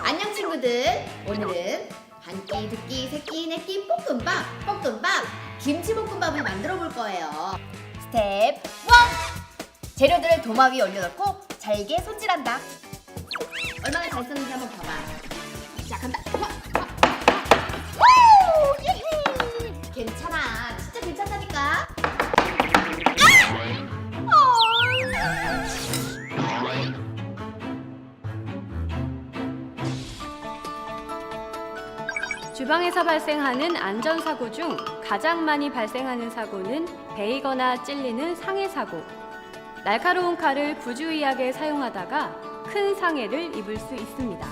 안녕 친구들. 오늘은 한 끼, 두 끼, 세 끼, 네 끼 볶음밥, 볶음밥, 김치 볶음밥을 만들어 볼 거예요. 스텝 1. 재료들을 도마 위에 올려놓고 잘게 손질한다. 얼마나 잘 썼는지 한번 봐봐. 자, 간다. 주방에서 발생하는 안전사고 중 가장 많이 발생하는 사고는 베이거나 찔리는 상해 사고. 날카로운 칼을 부주의하게 사용하다가 큰 상해를 입을 수 있습니다.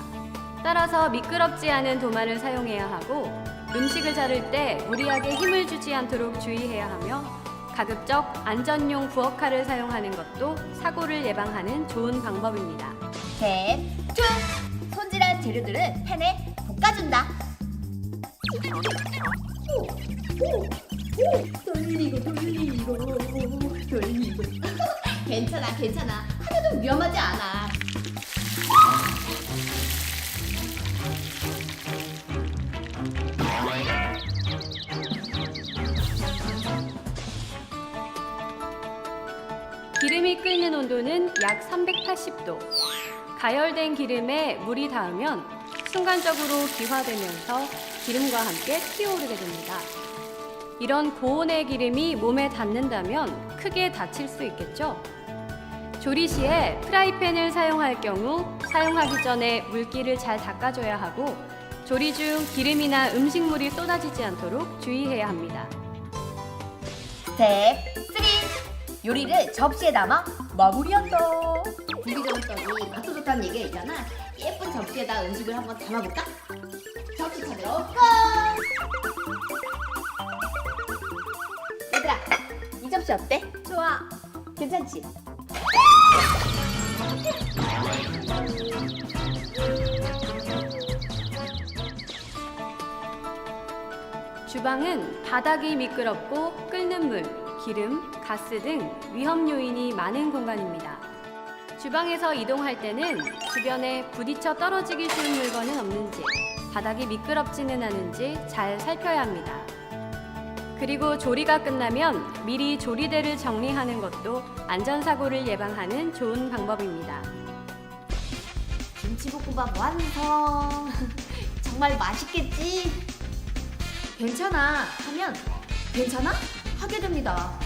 따라서 미끄럽지 않은 도마를 사용해야 하고 음식을 자를 때 무리하게 힘을 주지 않도록 주의해야 하며 가급적 안전용 부엌칼을 사용하는 것도 사고를 예방하는 좋은 방법입니다. 스텝 2. 손질한 재료들을 팬에 돌리고 돌리고 돌리고. 괜찮아, 괜찮아. 하나도 위험하지 않아. 기름이 끓는 온도는 약 380도. 가열된 기름에 물이 닿으면 순간적으로 기화되면서 기름과 함께 튀어오르게 됩니다. 이런 고온의 기름이 몸에 닿는다면 크게 다칠 수 있겠죠? 조리 시에 프라이팬을 사용할 경우 사용하기 전에 물기를 잘 닦아줘야 하고 조리 중 기름이나 음식물이 쏟아지지 않도록 주의해야 합니다. 스텝 3. 요리를 접시에 담아 마무리한다. 전을 떡이 맛도 좋다는 얘기가 있잖아. 예쁜 접시에다 음식을 한번 담아볼까? 접시 찾으러 고! 얘들아, 이 접시 어때? 좋아. 괜찮지? 주방은 바닥이 미끄럽고 끓는 물, 기름, 가스 등 위험 요인이 많은 공간입니다. 주방에서 이동할 때는 주변에 부딪혀 떨어지기 쉬운 물건은 없는지, 바닥이 미끄럽지는 않은지 잘 살펴야 합니다. 그리고 조리가 끝나면 미리 조리대를 정리하는 것도 안전사고를 예방하는 좋은 방법입니다. 김치볶음밥 완성. 정말 맛있겠지? 괜찮아 하면 괜찮아? 하게 됩니다.